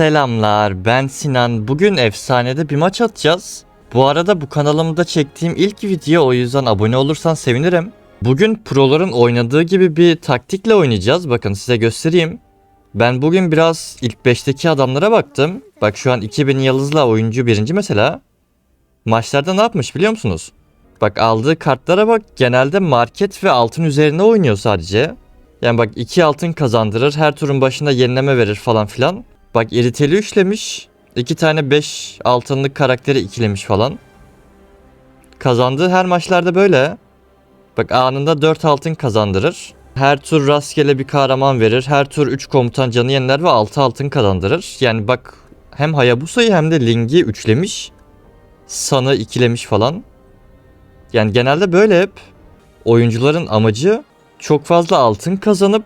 Selamlar ben Sinan. Bugün efsanede bir maç atacağız. Bu arada bu kanalımda çektiğim ilk video o yüzden abone olursan sevinirim. Bugün proların oynadığı gibi bir taktikle oynayacağız. Bakın size göstereyim. Ben bugün biraz ilk 5'teki adamlara baktım. Bak şu an 2000 yıldızla oyuncu birinci mesela. Maçlarda ne yapmış biliyor musunuz? Bak aldığı kartlara bak genelde market ve altın üzerine oynuyor sadece. Yani bak 2 altın kazandırır, her turun başında yenileme verir falan filan. Bak iriteli üçlemiş, 2 tane 5 altınlık karakteri ikilemiş falan. Kazandığı her maçlarda böyle. Bak anında 4 altın kazandırır. Her tur rastgele bir kahraman verir. Her tur 3 komutan canı yeniler ve 6 altın kazandırır. Yani bak hem Hayabusa'yı hem de Ling'i üçlemiş. San'ı ikilemiş falan. Yani genelde böyle hep oyuncuların amacı çok fazla altın kazanıp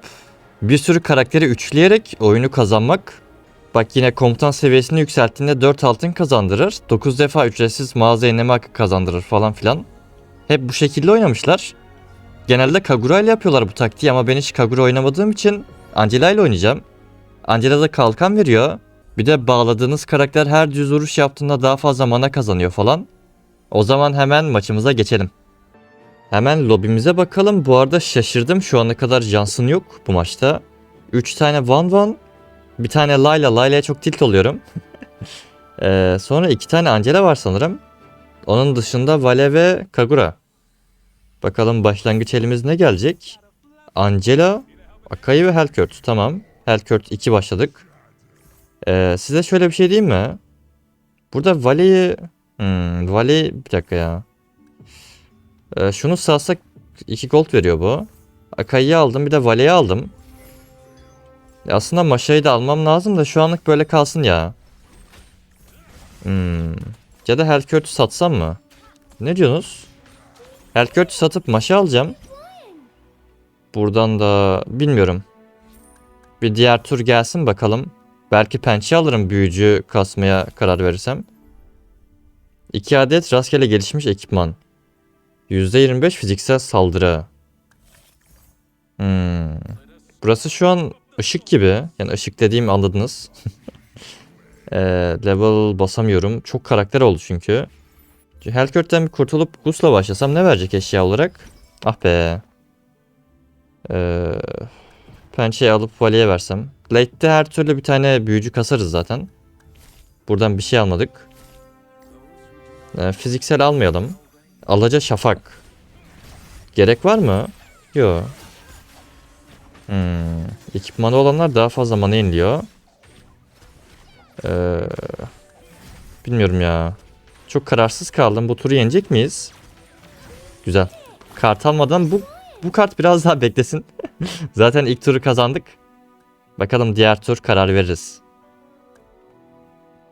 bir sürü karakteri üçleyerek oyunu kazanmak. Bak yine komutan seviyesini yükselttiğinde 4 altın kazandırır. 9 defa ücretsiz mağaza yenileme hakkı kazandırır falan filan. Hep bu şekilde oynamışlar. Genelde Kagura ile yapıyorlar bu taktiği ama ben hiç Kagura oynamadığım için Angela ile oynayacağım. Angela da kalkan veriyor. Bir de bağladığınız karakter her düz vuruş yaptığında daha fazla mana kazanıyor falan. O zaman hemen maçımıza geçelim. Hemen lobimize bakalım. Bu arada şaşırdım. Şu ana kadar Johnson yok bu maçta. 3 tane Van Van. Bir tane Layla. Layla'ya çok tilt oluyorum. Ee, sonra 2 tane Angela var sanırım. Onun dışında Vale ve Kagura. Bakalım başlangıç elimiz ne gelecek? Angela, Akai ve Helkurt. Tamam. Helkurt 2 başladık. Ee, size şöyle bir şey diyeyim mi? Burada Vale'yi... Hmm, Vale... Bir dakika ya. Ee, şunu salsak 2 gold veriyor bu. Akai'yi aldım bir de Vale'yi aldım. Ya aslında Maşa'yı da almam lazım da şu anlık böyle kalsın ya. Hmm. Ya da Helkurt'u satsam mı? Ne diyorsunuz? Helkurt'u satıp Maşa alacağım. Buradan da bilmiyorum. Bir diğer tur gelsin bakalım. Belki pençe alırım büyücü kasmaya karar verirsem. 2 adet rastgele gelişmiş ekipman. %25 fiziksel saldırı. Hmm. Burası şu an ışık gibi. Yani ışık dediğim anladınız. Ee, level basamıyorum. Çok karakter oldu çünkü. Hellcurt'ten bir kurtulup Gus'la başlasam ne verecek eşya olarak? Ah be. Ee, pençeyi alıp Vali'ye versem. Late'de her türlü bir tane büyücü kasarız zaten. Buradan bir şey almadık. Ee, fiziksel almayalım. Alaca şafak. Gerek var mı? Yok. Hmm. Ekipmanı olanlar daha fazla mana yeniliyor. Ee, bilmiyorum ya. Çok kararsız kaldım. Bu turu yenecek miyiz? Güzel. Kart almadan bu bu kart biraz daha beklesin. Zaten ilk turu kazandık. Bakalım diğer tur karar veririz.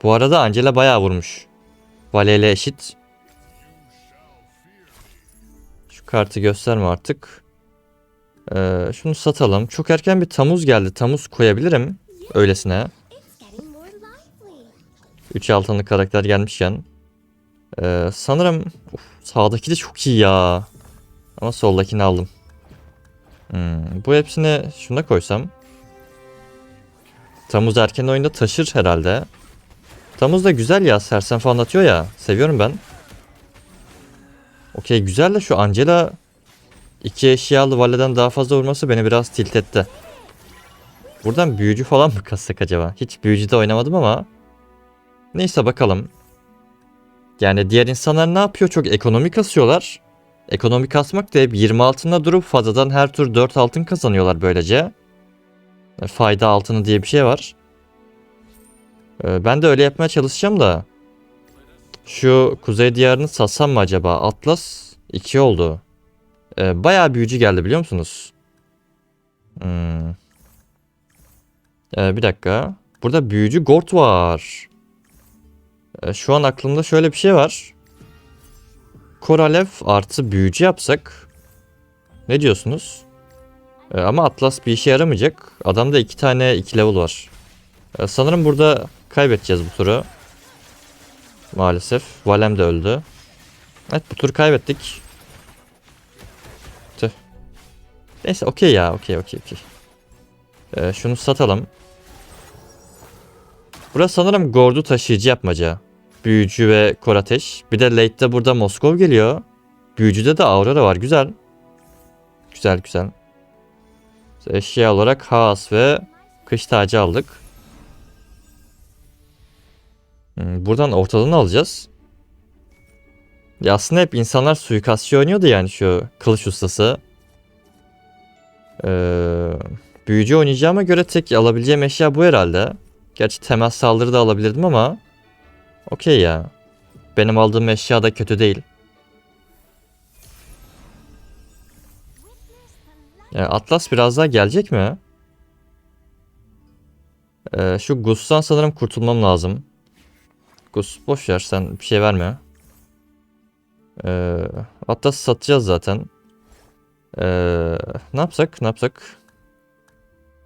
Bu arada Angela bayağı vurmuş. Vale ile eşit. Şu kartı gösterme artık. Ee, şunu satalım. Çok erken bir tamuz geldi. Tamuz koyabilirim. Öylesine. 3 altınlık karakter gelmişken. Ee, sanırım Uf, sağdaki de çok iyi ya. Ama soldakini aldım. Hmm, bu hepsini şuna koysam. Tamuz erken oyunda taşır herhalde. Tamuz da güzel ya. Sersem falan atıyor ya. Seviyorum ben. Okey güzel de şu Angela iki eşyalı valeden daha fazla vurması beni biraz tilt etti. Buradan büyücü falan mı kassak acaba? Hiç büyücü de oynamadım ama. Neyse bakalım. Yani diğer insanlar ne yapıyor? Çok ekonomi kasıyorlar. Ekonomi kasmak da hep 20 altında durup fazladan her tur 4 altın kazanıyorlar böylece. E, Fayda altını diye bir şey var. Ee, Ben de öyle yapmaya çalışacağım da. Şu kuzey diyarını satsam mı acaba? Atlas 2 oldu. Ee, bayağı büyücü geldi biliyor musunuz? Hmm. Ee, bir dakika. Burada büyücü Gort var. Ee, şu an aklımda şöyle bir şey var. Koralev artı büyücü yapsak. Ne diyorsunuz? Ee, ama Atlas bir işe yaramayacak. Adamda iki tane iki level var. Ee, sanırım burada kaybedeceğiz bu turu. Maalesef. Valem de öldü. Evet bu turu kaybettik. Neyse okey ya okey okey okey. Ee, şunu satalım. Burası sanırım Gord'u taşıyıcı yapmaca. Büyücü ve Korateş. Bir de late'de burada Moskov geliyor. Büyücüde de Aurora var. Güzel. Güzel güzel. Eşya olarak Haas ve Kış tacı aldık. Hmm, Buradan ortadan alacağız. Ya aslında hep insanlar suikastçı oynuyordu yani şu kılıç ustası. Ee, büyücü oynayacağıma göre tek alabileceğim eşya bu herhalde. Gerçi temel saldırı da alabilirdim ama. Okey ya. Benim aldığım eşya da kötü değil. Ya Atlas biraz daha gelecek mi? Ee, şu Gus'tan sanırım kurtulmam lazım. Gus boş ver sen bir şey verme. Ee, Atlas satacağız zaten. Ee, ne yapsak ne yapsak?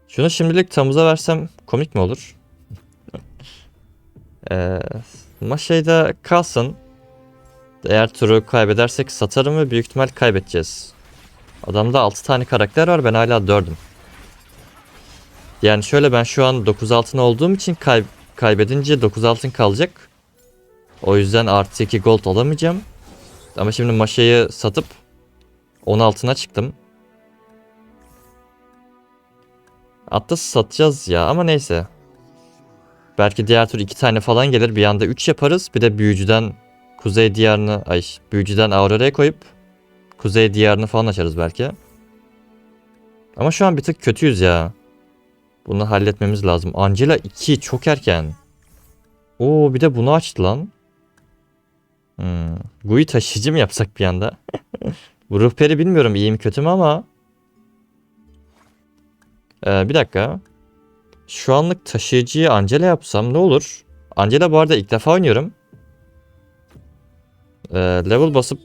Şunu şimdilik Tamuz'a versem komik mi olur? ee, Maşay'da kalsın. Eğer turu kaybedersek satarım ve büyük ihtimal kaybedeceğiz. Adamda 6 tane karakter var ben hala 4'üm. Yani şöyle ben şu an 9 altın olduğum için kay kaybedince 9 altın kalacak. O yüzden artı 2 gold alamayacağım. Ama şimdi maşayı satıp 10 altına çıktım. Atlas satacağız ya ama neyse. Belki diğer tur 2 tane falan gelir bir anda 3 yaparız. Bir de büyücüden kuzey diyarını ay büyücüden Aurora'ya koyup kuzey diyarını falan açarız belki. Ama şu an bir tık kötüyüz ya. Bunu halletmemiz lazım. Angela 2 çok erken. Oo bir de bunu açtı lan. Hmm. Gui taşıyıcı mı yapsak bir anda? Bu ruhperi bilmiyorum iyi mi kötü mü ama. Ee, bir dakika. Şu anlık taşıyıcıyı Angela yapsam ne olur? Angela bu arada ilk defa oynuyorum. Ee, level basıp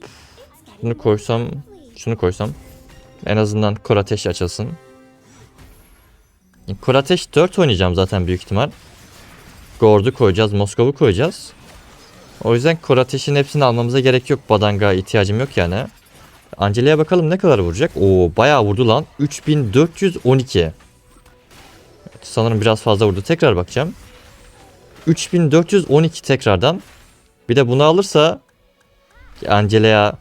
şunu koysam, şunu koysam. En azından kor ateş açılsın. Kor ateş 4 oynayacağım zaten büyük ihtimal. Gord'u koyacağız, Moskov'u koyacağız. O yüzden kor ateşin hepsini almamıza gerek yok. Badanga ihtiyacım yok yani. Angela'ya bakalım ne kadar vuracak. Oo bayağı vurdu lan. 3412. Evet, sanırım biraz fazla vurdu. Tekrar bakacağım. 3412 tekrardan. Bir de bunu alırsa Angela'ya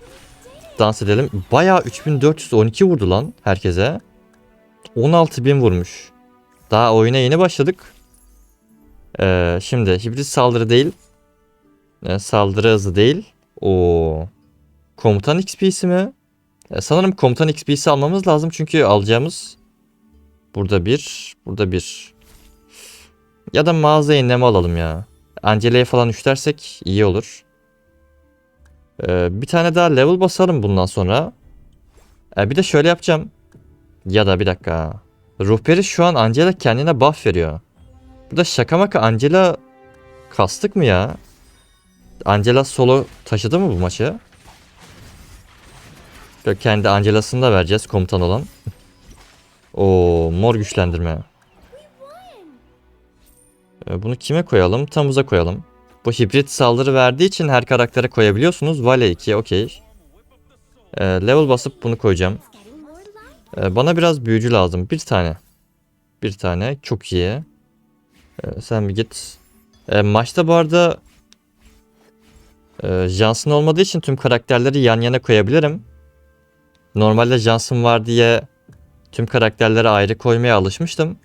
dans edelim. Bayağı 3412 vurdu lan herkese. 16000 vurmuş. Daha oyuna yeni başladık. Ee, şimdi hibrit saldırı değil. Ee, saldırı hızı değil. O komutan XP'si mi? Ee, sanırım komutan XP'si almamız lazım çünkü alacağımız burada bir, burada bir. Ya da mağaza yenileme alalım ya. Angela'ya falan üçlersek iyi olur. Ee, bir tane daha level basalım bundan sonra. Ee, bir de şöyle yapacağım. Ya da bir dakika. Ruhperi şu an Angela kendine buff veriyor. Bu da şaka maka Angela kastık mı ya? Angela solo taşıdı mı bu maçı? Böyle kendi Angela'sını da vereceğiz komutan olan. O mor güçlendirme. Ee, Bunu kime koyalım? Tamuz'a koyalım. Bu hibrit saldırı verdiği için her karaktere koyabiliyorsunuz. Vale 2 okey. Ee, level basıp bunu koyacağım. Ee, bana biraz büyücü lazım. Bir tane. Bir tane. Çok iyi. Ee, sen bir git. Ee, maçta bu arada e, Johnson olmadığı için tüm karakterleri yan yana koyabilirim. Normalde Johnson var diye tüm karakterleri ayrı koymaya alışmıştım.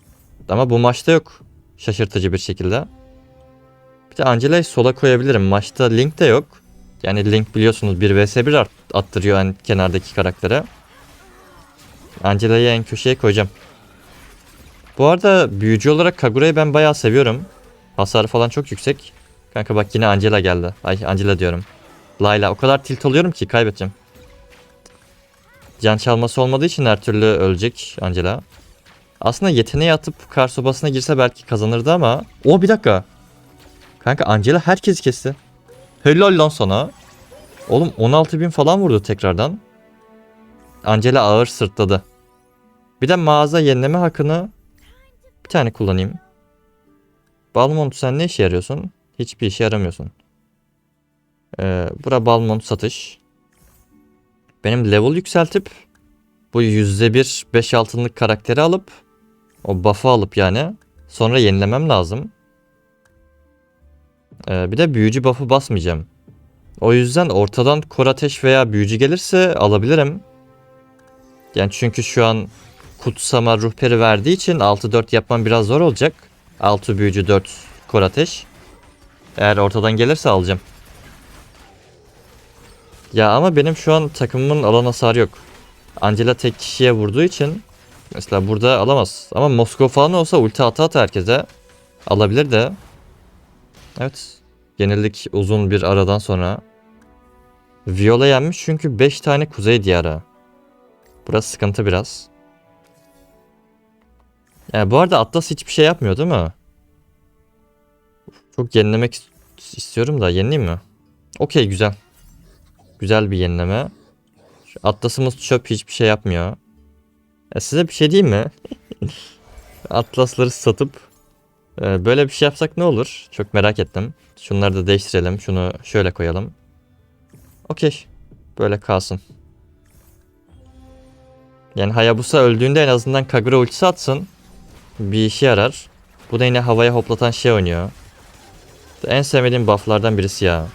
Ama bu maçta yok. Şaşırtıcı bir şekilde. Bir de Angela'yı sola koyabilirim. Maçta Link de yok. Yani Link biliyorsunuz 1 vs 1 art- attırıyor en kenardaki karaktere. Angela'yı en köşeye koyacağım. Bu arada büyücü olarak Kagura'yı ben bayağı seviyorum. Hasarı falan çok yüksek. Kanka bak yine Angela geldi. Ay Angela diyorum. Layla o kadar tilt oluyorum ki kaybedeceğim. Can çalması olmadığı için her türlü ölecek Angela. Aslında yeteneği atıp kar sobasına girse belki kazanırdı ama. O bir dakika. Kanka Angela herkesi kesti. Helal lan sana. Oğlum 16.000 falan vurdu tekrardan. Angela ağır sırtladı. Bir de mağaza yenileme hakkını bir tane kullanayım. Balmont sen ne işe yarıyorsun? Hiçbir işe yaramıyorsun. Ee, bura Balmont satış. Benim level yükseltip bu %1 5 altınlık karakteri alıp o buff'ı alıp yani sonra yenilemem lazım. Ee, bir de büyücü buff'ı basmayacağım. O yüzden ortadan kor ateş veya büyücü gelirse alabilirim. Yani çünkü şu an kutsama ruhperi verdiği için 6-4 yapmam biraz zor olacak. 6 büyücü 4 kor ateş. Eğer ortadan gelirse alacağım. Ya ama benim şu an takımımın alan hasarı yok. Angela tek kişiye vurduğu için mesela burada alamaz. Ama Moskova falan olsa ulti ata ata herkese alabilir de. Evet. Yenildik uzun bir aradan sonra. Viola yenmiş çünkü 5 tane kuzey diyarı. Burası sıkıntı biraz. Yani bu arada Atlas hiçbir şey yapmıyor değil mi? Çok yenilemek is- istiyorum da yenileyim mi? Okey güzel. Güzel bir yenileme. Şu Atlas'ımız çöp hiçbir şey yapmıyor. Ya size bir şey diyeyim mi? Atlasları satıp e, böyle bir şey yapsak ne olur? Çok merak ettim. Şunları da değiştirelim. Şunu şöyle koyalım. Okey. Böyle kalsın. Yani Hayabusa öldüğünde en azından Kagura ultisi atsın. Bir işe yarar. Bu da yine havaya hoplatan şey oynuyor. En sevmediğim bufflardan birisi ya.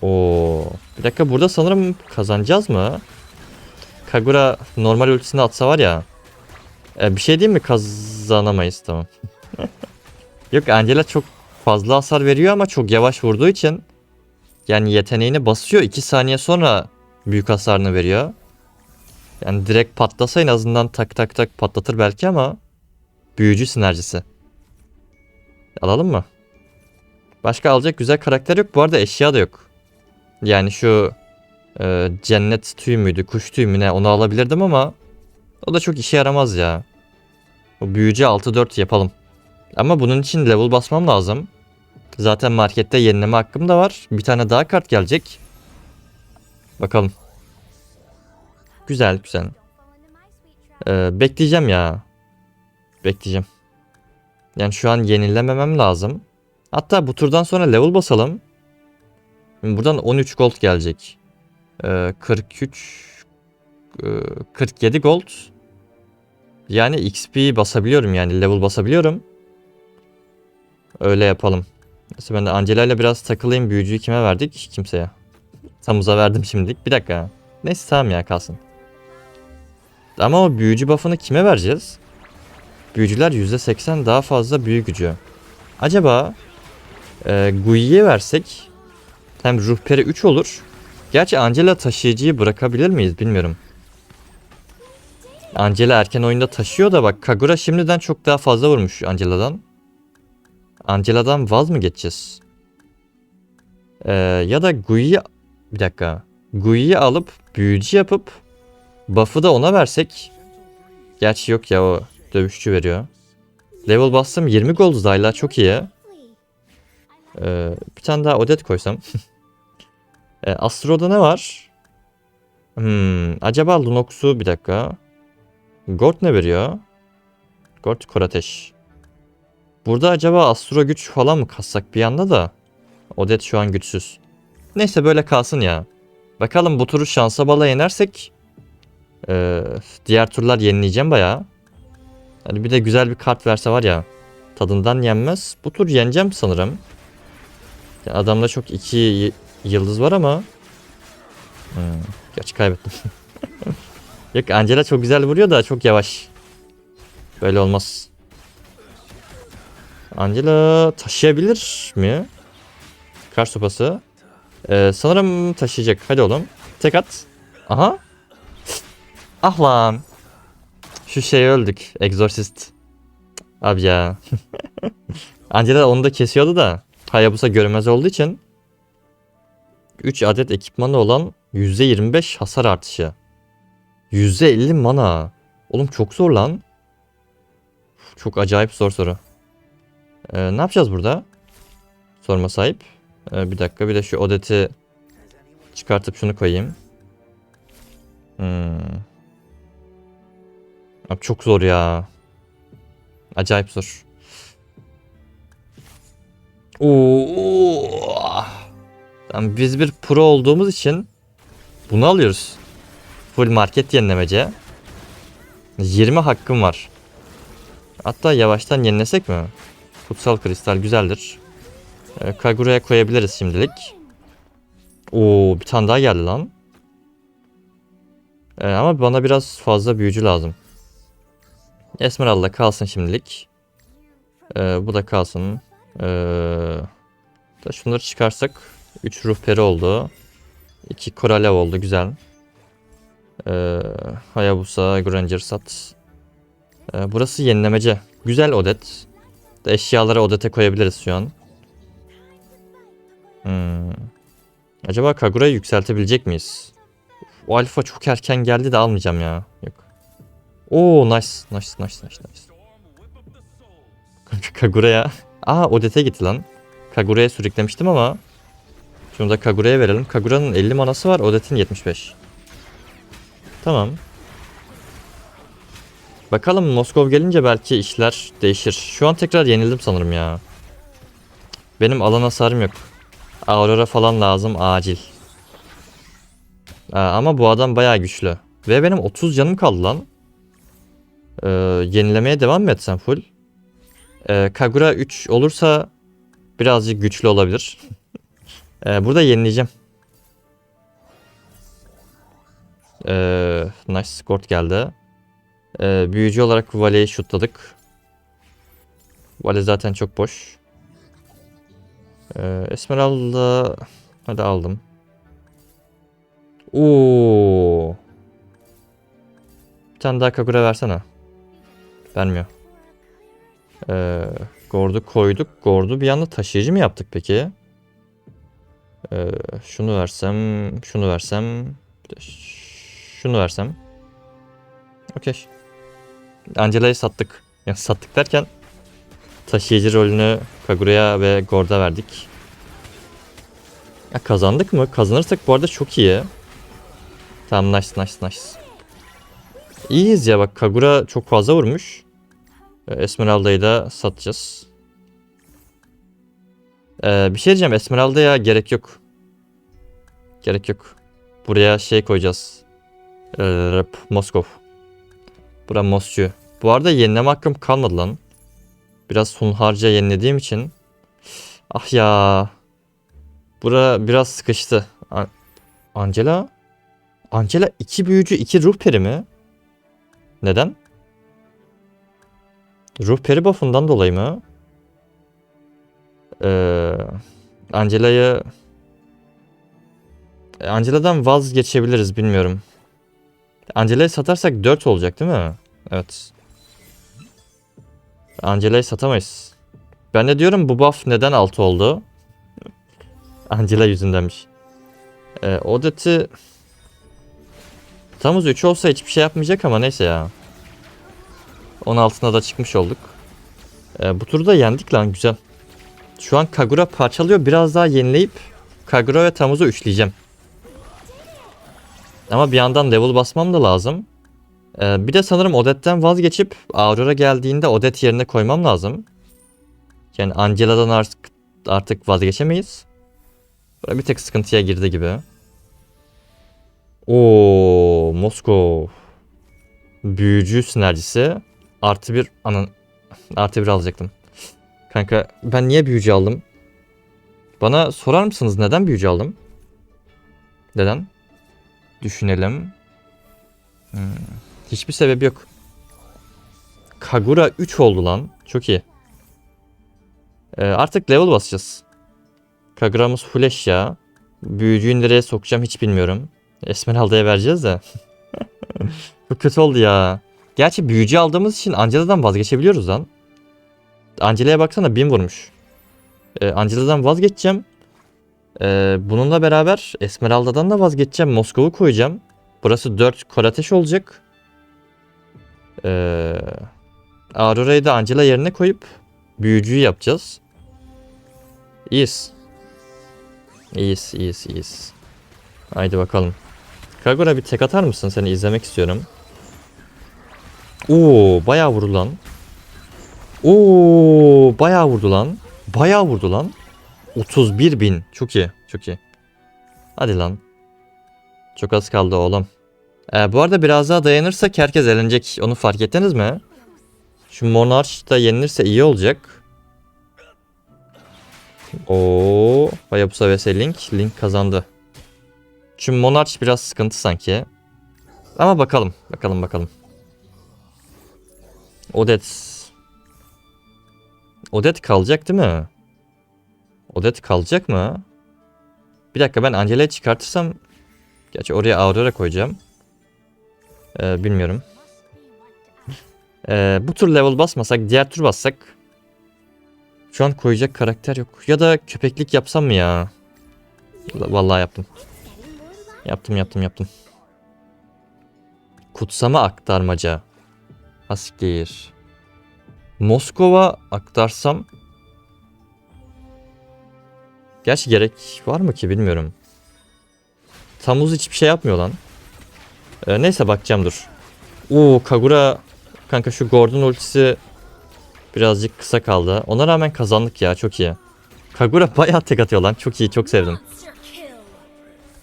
Oo. Bir dakika burada sanırım kazanacağız mı? Kagura normal ultisini atsa var ya. E, bir şey diyeyim mi? Kazanamayız tamam. Yok Angela çok fazla hasar veriyor ama çok yavaş vurduğu için yani yeteneğini basıyor 2 saniye sonra büyük hasarını veriyor. Yani direkt patlasa en azından tak tak tak patlatır belki ama büyücü sinerjisi. Alalım mı? Başka alacak güzel karakter yok. Bu arada eşya da yok. Yani şu e, cennet tüyü müydü, kuş tüyü mü ne onu alabilirdim ama o da çok işe yaramaz ya. O büyücü 6-4 yapalım. Ama bunun için level basmam lazım. Zaten markette yenileme hakkım da var. Bir tane daha kart gelecek. Bakalım. Güzel güzel. Ee, bekleyeceğim ya. Bekleyeceğim. Yani şu an yenilememem lazım. Hatta bu turdan sonra level basalım. Buradan 13 gold gelecek. Ee, 43 e, 47 gold. Yani XP basabiliyorum yani level basabiliyorum. Öyle yapalım. Neyse ben de Angela ile biraz takılayım. Büyücüyü kime verdik? Kimseye. Samuz'a verdim şimdilik. Bir dakika. Neyse tamam ya kalsın. Ama o büyücü buff'ını kime vereceğiz? Büyücüler %80 daha fazla büyü gücü. Acaba e, Gui'ye versek hem ruh peri 3 olur. Gerçi Angela taşıyıcıyı bırakabilir miyiz bilmiyorum. Angela erken oyunda taşıyor da bak Kagura şimdiden çok daha fazla vurmuş Angela'dan. Angela'dan vaz mı geçeceğiz? Ee, ya da Gui'yi bir dakika. Gui'yi alıp büyücü yapıp buff'ı da ona versek. Gerçi yok ya o dövüşçü veriyor. Level bastım 20 gold hala çok iyi. Ee, bir tane daha Odet koysam. e, Astro'da ne var? Hmm, acaba Lunox'u bir dakika. Gord ne veriyor? Gord Korateş. Burada acaba Astro güç falan mı kassak bir anda da? Odet şu an güçsüz. Neyse böyle kalsın ya. Bakalım bu turu şansa bala yenersek ee, diğer turlar yenileyeceğim bayağı. Hani bir de güzel bir kart verse var ya tadından yenmez. Bu tur yeneceğim sanırım. Yani adamda çok iki yıldız var ama hmm, gerçi kaybettim. Yok Angela çok güzel vuruyor da çok yavaş. Böyle olmaz. Angela taşıyabilir mi? Kar sopası. Ee, sanırım taşıyacak. Hadi oğlum. Tek at. Aha. Ah lan. Şu şey öldük. Exorcist. Abi ya. Angela onu da kesiyordu da. Hayabusa görünmez olduğu için 3 adet ekipmanı olan %25 hasar artışı. %50 mana. Oğlum çok zor lan. Çok acayip zor soru. Ee, ne yapacağız burada? Sorma sahip. Ee, bir dakika bir de şu odeti çıkartıp şunu koyayım. Hmm. Abi çok zor ya. Acayip zor. Oo. Tamam, biz bir pro olduğumuz için bunu alıyoruz. Full market yenilemece. 20 hakkım var. Hatta yavaştan yenilesek mi? Kutsal kristal güzeldir. Ee, Kagura'ya koyabiliriz şimdilik. Oo bir tane daha geldi lan. Ee, ama bana biraz fazla büyücü lazım. Esmeralda kalsın şimdilik. Ee, bu da kalsın. Ee, da şunları çıkarsak 3 ruh peri oldu. 2 koralev oldu güzel. Ee, Hayabusa, Granger sat. Ee, burası yenilemece. Güzel odet. Eşyaları odete koyabiliriz şu an. Hmm. Acaba Kagura'yı yükseltebilecek miyiz? O alfa çok erken geldi de almayacağım ya. Yok. Oo nice. Nice nice nice nice. Kagura'ya. Aa Odete gitti lan. Kagura'ya sürüklemiştim ama. Şunu da Kagura'ya verelim. Kagura'nın 50 manası var. Odet'in 75. Tamam. Bakalım Moskov gelince belki işler değişir. Şu an tekrar yenildim sanırım ya. Benim alan hasarım yok. Aurora falan lazım acil. Aa, ama bu adam bayağı güçlü. Ve benim 30 canım kaldı lan. Ee, yenilemeye devam mı etsem full? Ee, Kagura 3 olursa birazcık güçlü olabilir. Ee, burada yenileyeceğim. Ee, nice score geldi. Ee, büyücü olarak Vale'yi şutladık. Vale zaten çok boş. Ee, Esmeralda hadi aldım. Oo. Bir tane daha Kagura versene. Vermiyor. Ee, Gord'u koyduk. Gord'u bir anda taşıyıcı mı yaptık peki? Ee, şunu versem, şunu versem, şunu versem. Okey. Angela'yı sattık. Ya sattık derken taşıyıcı rolünü Kagura'ya ve Gord'a verdik. Ya kazandık mı? Kazanırsak bu arada çok iyi. Tamam nice nice nice. İyiyiz ya bak Kagura çok fazla vurmuş. Ee, Esmeralda'yı da satacağız. Ee, bir şey diyeceğim Esmeralda'ya gerek yok. Gerek yok. Buraya şey koyacağız. Ee, Moskov. Bura Moscu. Bu arada yenileme hakkım kalmadı lan. Biraz hunharca yenilediğim için. Ah ya. Bura biraz sıkıştı. A- Angela? Angela iki büyücü iki ruh peri mi? Neden? Ruh peri buff'undan dolayı mı? Ee, Angela'yı Angela'dan vazgeçebiliriz bilmiyorum. Angela'yı satarsak 4 olacak değil mi? Evet. Angela'yı satamayız. Ben de diyorum bu buff neden 6 oldu? Angela yüzündenmiş. Ee, Odet'i Tamuz 3 olsa hiçbir şey yapmayacak ama neyse ya. 16'sına da çıkmış olduk. Ee, bu turda yendik lan güzel. Şu an Kagura parçalıyor. Biraz daha yenileyip Kagura ve Tamuz'u üçleyeceğim. Ama bir yandan level basmam da lazım. Ee, bir de sanırım Odette'den vazgeçip Aurora geldiğinde Odette yerine koymam lazım. Yani Angela'dan artık, artık vazgeçemeyiz. Böyle bir tek sıkıntıya girdi gibi. Oo, Moskov. Büyücü sinerjisi. Artı bir anan artı bir alacaktım. Kanka ben niye büyücü aldım? Bana sorar mısınız neden büyücü aldım? Neden? Düşünelim. Hmm, Hiçbir sebebi yok. Kagura 3 oldu lan. Çok iyi. Ee, artık level basacağız. Kagura'mız full eşya. Büyücüyü nereye sokacağım hiç bilmiyorum. Esmeralda'ya vereceğiz de. Çok kötü oldu ya. Gerçi büyücü aldığımız için Angela'dan vazgeçebiliyoruz lan. Angela'ya baksana 1000 vurmuş. Ee, Angela'dan vazgeçeceğim. Ee, bununla beraber Esmeralda'dan da vazgeçeceğim. Moskov'u koyacağım. Burası 4 kor ateş olacak. Ee, Aurora'yı da Angela yerine koyup büyücüyü yapacağız. İyiyiz. İyiyiz, iyiyiz, iyiyiz. Haydi bakalım. Kagura bir tek atar mısın? Seni izlemek istiyorum. Oo, bayağı vurdu lan. Oo, bayağı vurdu lan. Bayağı vurdu lan. 31 bin. Çok iyi, çok iyi. Hadi lan. Çok az kaldı oğlum. Ee, bu arada biraz daha dayanırsak herkes elenecek. Onu fark ettiniz mi? Şu Monarch da yenilirse iyi olacak. Oo, Hayabusa vs Link. Link kazandı. Şu Monarch biraz sıkıntı sanki. Ama bakalım. Bakalım bakalım. Odet. Odet kalacak değil mi? Odet kalacak mı? Bir dakika ben Angela'yı çıkartırsam... Gerçi oraya Aurora koyacağım. Ee, bilmiyorum. Ee, bu tur level basmasak diğer tur bassak. Şu an koyacak karakter yok. Ya da köpeklik yapsam mı ya? Vallahi yaptım. Yaptım yaptım yaptım. Kutsama aktarmaca. Askir. Moskova aktarsam. Gerçi gerek var mı ki bilmiyorum. Tamuz hiçbir şey yapmıyor lan. Ee, neyse bakacağım dur. Oo Kagura kanka şu Gordon ultisi birazcık kısa kaldı. Ona rağmen kazandık ya çok iyi. Kagura bayağı tek atıyor lan. Çok iyi çok sevdim.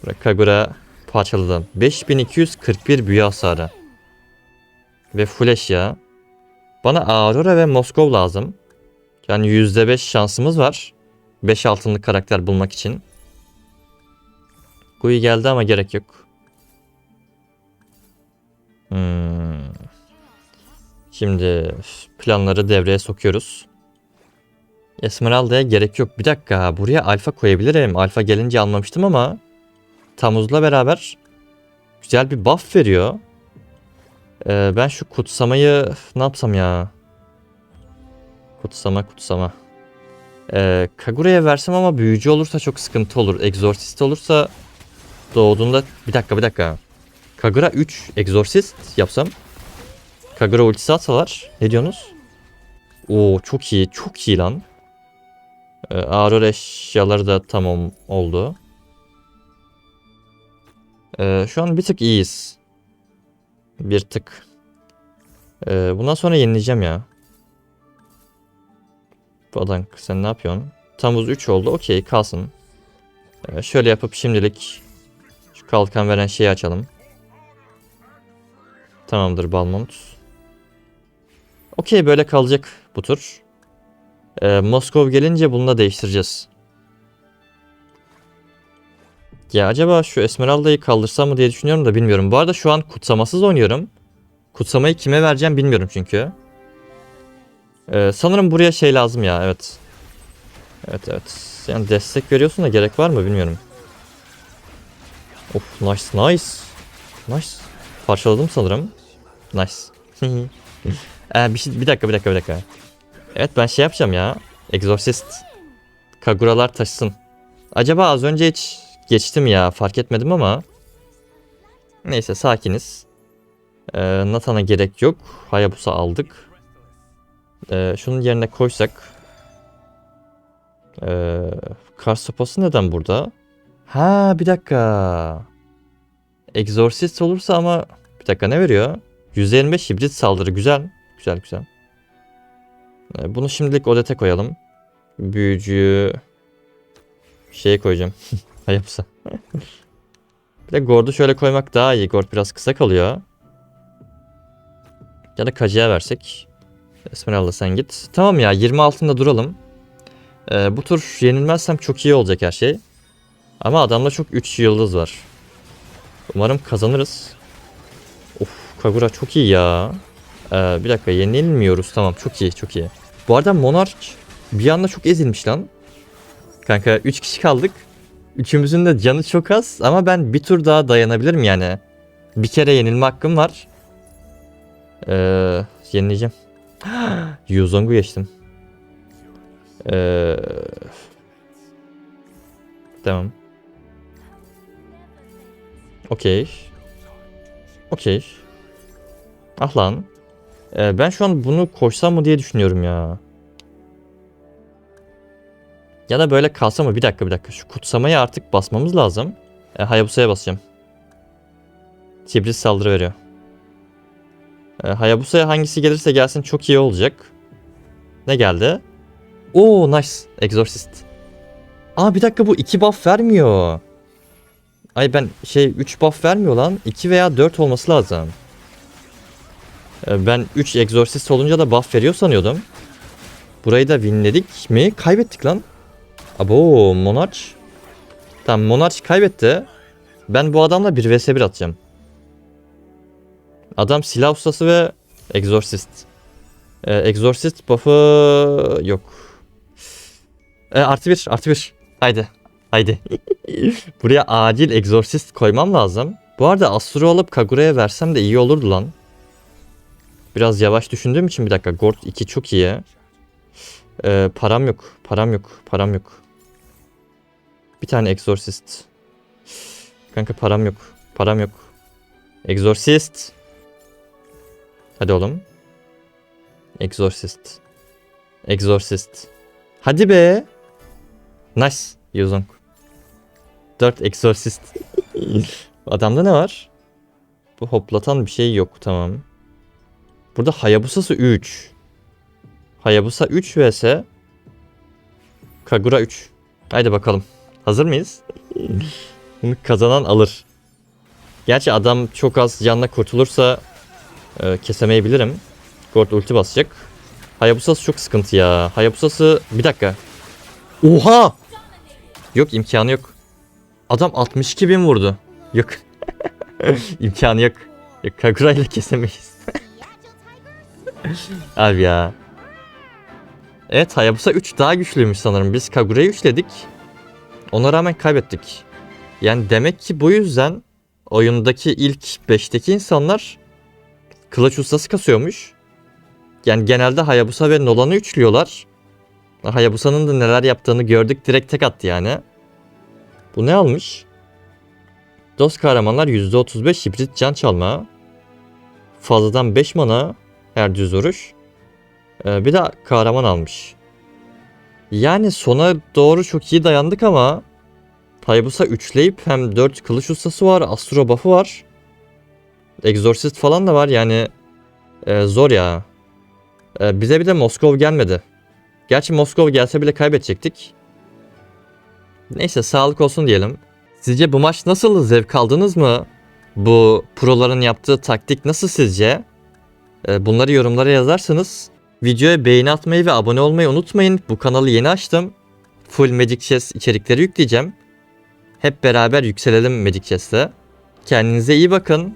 Bırak Kagura parçaladım. 5241 büyü hasarı. Ve full ya. Bana Aurora ve Moskov lazım. Yani %5 şansımız var. 5 altınlık karakter bulmak için. Gui geldi ama gerek yok. Hmm. Şimdi planları devreye sokuyoruz. Esmeralda'ya gerek yok. Bir dakika buraya alfa koyabilirim. Alfa gelince almamıştım ama Tamuz'la beraber güzel bir buff veriyor. Ee, ben şu kutsamayı ne yapsam ya? Kutsama kutsama. Ee, Kagura'ya versem ama büyücü olursa çok sıkıntı olur. Exorcist olursa doğduğunda... Bir dakika bir dakika. Kagura 3 Exorcist yapsam. Kagura ultisi atsalar. Ne diyorsunuz? Oo çok iyi. Çok iyi lan. Ee, Aurora eşyaları da tamam oldu. Ee, şu an bir tık iyiyiz. Bir tık. Ee, bundan sonra yenileyeceğim ya. Badank sen ne yapıyorsun? Tamuz 3 oldu. Okey kalsın. Ee, şöyle yapıp şimdilik şu kalkan veren şeyi açalım. Tamamdır Balmont. Okey böyle kalacak bu tur. Ee, Moskov gelince bunu da değiştireceğiz. Ya acaba şu Esmeralda'yı kaldırsam mı diye düşünüyorum da bilmiyorum. Bu arada şu an kutsamasız oynuyorum. Kutsamayı kime vereceğim bilmiyorum çünkü. Ee, sanırım buraya şey lazım ya evet. Evet evet. Yani destek veriyorsun da gerek var mı bilmiyorum. Of nice nice. Nice. Parçaladım sanırım. Nice. ee, bir, şey, bir dakika bir dakika bir dakika. Evet ben şey yapacağım ya. Exorcist. Kaguralar taşısın. Acaba az önce hiç geçtim ya fark etmedim ama. Neyse sakiniz. Ee, Nathan'a gerek yok. Hayabusa aldık. Ee, şunun yerine koysak. Ee, kar sopası neden burada? Ha bir dakika. Exorcist olursa ama bir dakika ne veriyor? %25 hibrit saldırı güzel. Güzel güzel. Ee, bunu şimdilik odete koyalım. Büyücüyü şeye koyacağım. Hayabusa. bir de Gord'u şöyle koymak daha iyi. Gord biraz kısa kalıyor. Ya da Kacı'ya versek. Esmeralda sen git. Tamam ya 20 altında duralım. Ee, bu tur yenilmezsem çok iyi olacak her şey. Ama adamda çok 3 yıldız var. Umarım kazanırız. Of Kagura çok iyi ya. Ee, bir dakika yenilmiyoruz tamam çok iyi çok iyi. Bu arada Monarch bir anda çok ezilmiş lan. Kanka 3 kişi kaldık. Üçümüzün de canı çok az ama ben bir tur daha dayanabilirim yani. Bir kere yenilme hakkım var. Ee, yenileceğim. Yuzong'u geçtim. Ee, tamam. Okey. Okey. Ah lan. Ee, ben şu an bunu koşsam mı diye düşünüyorum ya. Ya da böyle kalsa mı? Bir dakika bir dakika. Şu kutsamayı artık basmamız lazım. E, Hayabusa'ya basacağım. Tibris saldırı veriyor. E, Hayabusa'ya hangisi gelirse gelsin çok iyi olacak. Ne geldi? Oo nice. Exorcist. Aa bir dakika bu 2 buff vermiyor. Ay ben şey 3 buff vermiyor lan. 2 veya 4 olması lazım. E, ben 3 Exorcist olunca da buff veriyor sanıyordum. Burayı da winledik mi? Kaybettik lan. Abo Monarch. Tamam Monarch kaybetti. Ben bu adamla 1 vs 1 atacağım. Adam silah ustası ve Exorcist. Ee, Exorcist buff'ı yok. Ee, artı bir, artı bir. Haydi. Haydi. Buraya acil Exorcist koymam lazım. Bu arada Astro alıp Kagura'ya versem de iyi olurdu lan. Biraz yavaş düşündüğüm için bir dakika. Gord 2 çok iyi. Ee, param yok. Param yok. Param yok. Bir tane Exorcist. Kanka param yok. Param yok. Exorcist. Hadi oğlum. Exorcist. Exorcist. Hadi be. Nice. Yuzong. 4 Exorcist. Adamda ne var? Bu hoplatan bir şey yok tamam. Burada Hayabusa'sı 3. Hayabusa 3 vs Kagura 3. Haydi bakalım. Hazır mıyız? Bunu kazanan alır. Gerçi adam çok az canla kurtulursa e, kesemeyebilirim. Gord ulti basacak. Hayabusa'sı çok sıkıntı ya. Hayabusa'sı bir dakika. Oha! Yok imkanı yok. Adam 62 bin vurdu. Yok. imkanı yok. yok Kagura ile kesemeyiz. Abi ya. Evet Hayabusa 3 daha güçlüymüş sanırım. Biz Kagura'yı üçledik. Ona rağmen kaybettik. Yani demek ki bu yüzden oyundaki ilk 5'teki insanlar kılıç ustası kasıyormuş. Yani genelde Hayabusa ve Nolan'ı üçlüyorlar. Hayabusa'nın da neler yaptığını gördük direkt tek attı yani. Bu ne almış? Dost kahramanlar %35 hibrit can çalma. Fazladan 5 mana her düz vuruş. Ee, bir de kahraman almış. Yani sona doğru çok iyi dayandık ama Hayabusa üçleyip hem 4 kılıç ustası var, Astro buff'ı var. Exorcist falan da var yani e, zor ya. E, bize bir de Moskov gelmedi. Gerçi Moskov gelse bile kaybedecektik. Neyse sağlık olsun diyelim. Sizce bu maç nasıl? Zevk aldınız mı? Bu proların yaptığı taktik nasıl sizce? E, bunları yorumlara yazarsanız videoya beğeni atmayı ve abone olmayı unutmayın. Bu kanalı yeni açtım. Full Magic Chess içerikleri yükleyeceğim. Hep beraber yükselelim Magic Chess'te. Kendinize iyi bakın.